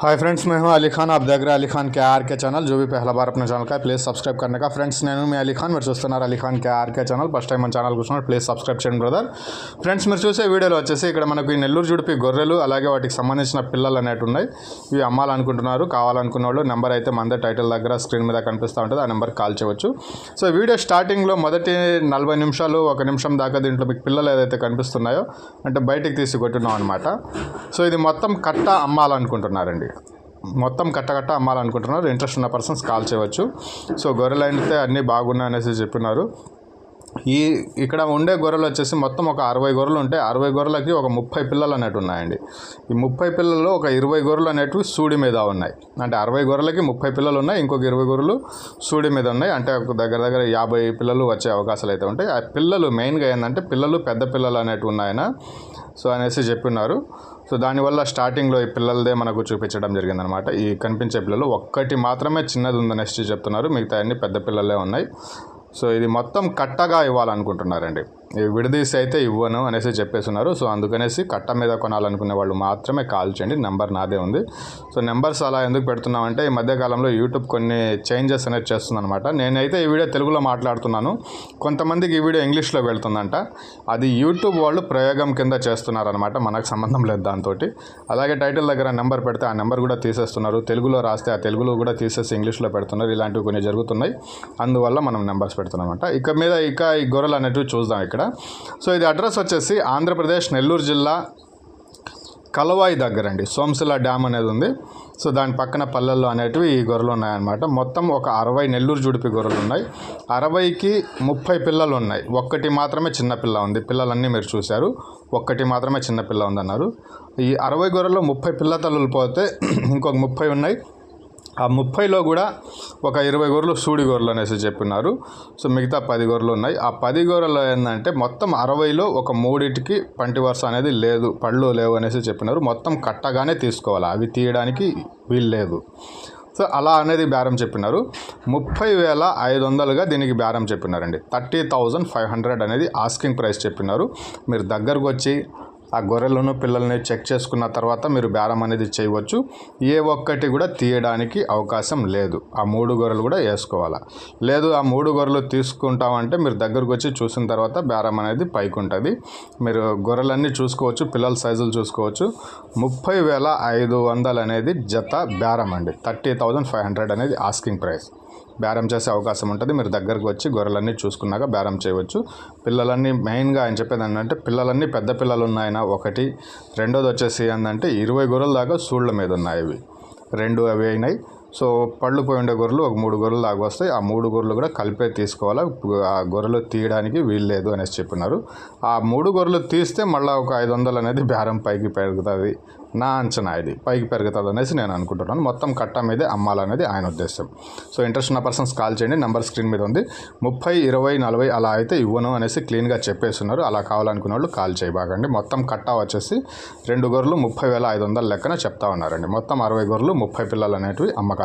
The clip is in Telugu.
हाय फ्रेंड्स मैं हूं अली खान आप देख रहे हैं अली खान के आर के चैनल जो भी पहला बार अपने ఛానల్ का ప్లీజ్ సబ్స్క్రైబ్ करने का ఫ్రెండ్స్ నేను మీ అలీ ఖాన్ మీరు చూస్తున్నారు Ali Khan K R K channel first time మన ఛానల్ కూర్చున్నారు ప్లీజ్ సబ్స్క్రైబ్ చేయండి బ్రదర్ ఫ్రెండ్స్ మీరు చూసే వీడియోలో వచ్చేసి ఇక్కడ మనకు ఈ నెల్లూరు జుడిపి గొర్రెలు అలాగే వాటికి సంబంధించిన పిల్లలు అనేవి ఉన్నాయి ఇవి అమ్మాలనుకుంటున్నారు కావాలనుకున్న వాళ్ళు నెంబర్ అయితే మందే టైటిల్ దగ్గర స్క్రీన్ మీద కనిపిస్తూ ఉంటుంది ఆ నెంబర్ కాల్ చేయవచ్చు సో వీడియో స్టార్టింగ్లో మొదటి నలభై నిమిషాలు ఒక నిమిషం దాకా దీంట్లో మీకు పిల్లలు ఏదైతే కనిపిస్తున్నాయో అంటే బయటికి తీసి కొట్టున్నాం అనమాట సో ఇది మొత్తం కట్ట అమ్మాలనుకుంటున్నారండి మొత్తం కట్టకట్ట అమ్మాలనుకుంటున్నారు. ఇంట్రెస్ట్ ఉన్న పర్సన్స్ కాల్ చేయవచ్చు. సో గొర్రెలు అయితే అన్నీ బాగున్నాయి అనేసి చెప్పినారు. ఈ ఇక్కడ ఉండే గొర్రెలు వచ్చేసి మొత్తం ఒక అరవై గొర్రెలు ఉంటాయి అరవై గొర్రెలకి ఒక ముప్పై పిల్లలు అనేవి ఉన్నాయండి. ఈ ముప్పై పిల్లల్లో ఒక ఇరవై గొర్రెలు అనేటివి సూడి మీద ఉన్నాయి. అంటే అరవై గొర్రెలకి ముప్పై పిల్లలు ఉన్నాయి ఇంకొక ఇరవై గొర్రెలు సూడి మీద ఉన్నాయి. అంటే ఒక దగ్గర దగ్గర యాభై పిల్లలు వచ్చే అవకాశాలు అయితే ఉంటాయి. ఆ పిల్లలు మెయిన్గా ఏంటంటే పిల్లలు పెద్ద పిల్లలు అనేటివి ఉన్నాయన. సో అనేసి చెప్పినారు. సో దానివల్ల స్టార్టింగ్లో ఈ పిల్లలదే మనకు చూపించడం జరిగిందనమాట. ఈ కనిపించే పిల్లలు ఒక్కటి మాత్రమే చిన్నది ఉందనేసి చెప్తున్నారు మిగతా అన్ని పెద్ద పిల్లలే ఉన్నాయి. సో ఇది మొత్తం కట్టగా ఇవ్వాలనుకుంటున్నారండి. విడదీసి అయితే ఇవ్వను అనేసి చెప్పేస్తున్నారు. సో అందుకనేసి కట్ట మీద కొనాలనుకునే వాళ్ళు మాత్రమే కాల్ చేయండి. నెంబర్ నాదే ఉంది. సో నెంబర్స్ అలా ఎందుకు పెడుతున్నామంటే ఈ మధ్యకాలంలో యూట్యూబ్ కొన్ని చేంజెస్ అనేది చేస్తుందనమాట నేనైతే ఈ వీడియో తెలుగులో మాట్లాడుతున్నాను. కొంతమందికి ఈ వీడియో ఇంగ్లీష్లో వెళ్తుందంట. అది యూట్యూబ్ వాళ్ళు ప్రయోగం కింద చేస్తున్నారనమాట మనకు సంబంధం లేదు దాంతో అలాగే టైటిల్ దగ్గర నెంబర్ పెడితే ఆ నెంబర్ కూడా తీసేస్తున్నారు. తెలుగులో రాస్తే ఆ తెలుగులో కూడా తీసేసి ఇంగ్లీష్లో పెడుతున్నారు. ఇలాంటివి కొన్ని జరుగుతున్నాయి. అందువల్ల మనం నెంబర్స్ పెడుతున్నామంట ఇక మీద ఇక ఈ గొర్రెలు అనేటివి చూద్దాం ఇక్కడ. సో ఇది అడ్రస్ వచ్చేసి ఆంధ్రప్రదేశ్ నెల్లూరు జిల్లా కలవాయి దగ్గర అండి. సోమశిల డ్యామ్ అనేది ఉంది. సో దాని పక్కన పల్లెల్లో అనేటివి ఈ గొర్రెలు ఉన్నాయన్నమాట. మొత్తం ఒక అరవై నెల్లూరు జుడిపి గొర్రెలు ఉన్నాయి. అరవైకి ముప్పై పిల్లలు ఉన్నాయి. ఒక్కటి మాత్రమే చిన్నపిల్ల ఉంది. పిల్లలన్నీ మీరు చూశారు. ఒక్కటి మాత్రమే చిన్నపిల్ల ఉందన్నారు. ఈ అరవై గొర్రెల్లో ముప్పై పిల్ల తల్లులు పోతే ఇంకొక ముప్పై ఉన్నాయి. ఆ ముప్పైలో కూడా ఒక ఇరవై గొర్రెలు సూడి గొర్రెలు అనేసి చెప్పినారు. సో మిగతా పది గొర్రెలు ఉన్నాయి. ఆ పది గొర్రెలు ఏంటంటే మొత్తం అరవైలో ఒక మూడింటికి పంటి వరుస అనేది లేదు. పళ్ళు లేవు అనేసి చెప్పినారు. మొత్తం కట్టగానే తీసుకోవాలి. అవి తీయడానికి వీలు లేదు. సో అలా అనేది బేరం చెప్పినారు. ముప్పై వేల ఐదు వందలుగా దీనికి బేరం చెప్పినారండి. థర్టీ థౌజండ్ ఫైవ్ హండ్రెడ్ అనేది ఆస్కింగ్ ప్రైస్ చెప్పినారు. మీరు దగ్గరకు వచ్చి ఆ గొర్రెలను పిల్లల్ని చెక్ చేసుకున్న తర్వాత మీరు బేరం అనేది చేయవచ్చు. ఏ ఒక్కటి కూడా తీయడానికి అవకాశం లేదు. ఆ మూడు గొర్రెలు కూడా వేసుకోవాలా? లేదు ఆ మూడు గొర్రెలు తీసుకుంటామంటే మీరు దగ్గరకు వచ్చి చూసిన తర్వాత బేరం అనేది పైకి ఉంటుంది మీరు గొర్రెలన్నీ చూసుకోవచ్చు పిల్లల సైజులు చూసుకోవచ్చు. ముప్పై వేల ఐదు వందలు అనేది జత బేరం అండి. థర్టీ థౌజండ్ ఫైవ్ హండ్రెడ్ అనేది ఆస్కింగ్ ప్రైస్. బేరం చేసే అవకాశం ఉంటుంది. మీరు దగ్గరకు వచ్చి గొర్రెలన్నీ చూసుకున్నాక బేరం చేయవచ్చు. పిల్లలన్నీ మెయిన్గా ఆయన చెప్పేది ఏంటంటే పిల్లలన్నీ పెద్ద పిల్లలు ఉన్నాయన ఒకటి. రెండోది వచ్చేసి ఏంటంటే ఇరవై గొర్రెల దాకా సూళ్ళ మీద ఉన్నాయి ఇవి. రెండు అవి అయినాయి. సో పళ్ళు పోయి ఉండే గొర్రెలు ఒక మూడు గొర్రెలు దాకా వస్తాయి. ఆ మూడు గొర్రెలు కూడా కలిపే తీసుకోవాలి? ఆ గొర్రెలు తీయడానికి వీలు లేదు అనేసి చెప్పినారు. ఆ మూడు గొర్రెలు తీస్తే మళ్ళీ ఒక ఐదు వందలు అనేది బేరం పైకి పెరుగుతుంది. నా అంచనా ఇది. పైకి పెరుగుతుంది అనేసి నేను అనుకుంటున్నాను. మొత్తం కట్ట మీదే అమ్మాలనేది ఆయన ఉద్దేశం సో ఇంట్రెస్ట్ ఉన్న పర్సన్స్ కాల్ చేయండి. నెంబర్ స్క్రీన్ మీద ఉంది. ముప్పై ఇరవై నలభై అలా అయితే ఇవ్వను అనేసి క్లీన్గా చెప్పేస్తున్నారు. అలా కావాలనుకున్న వాళ్ళు కాల్ చేయబాగండి మొత్తం కట్ట వచ్చేసి రెండు గొర్రెలు ముప్పై వేల ఐదు వందల లెక్కన చెప్తా ఉన్నారండి. మొత్తం అరవై గొర్రెలు ముప్పై పిల్లలు అనేటివి అమ్మకాలు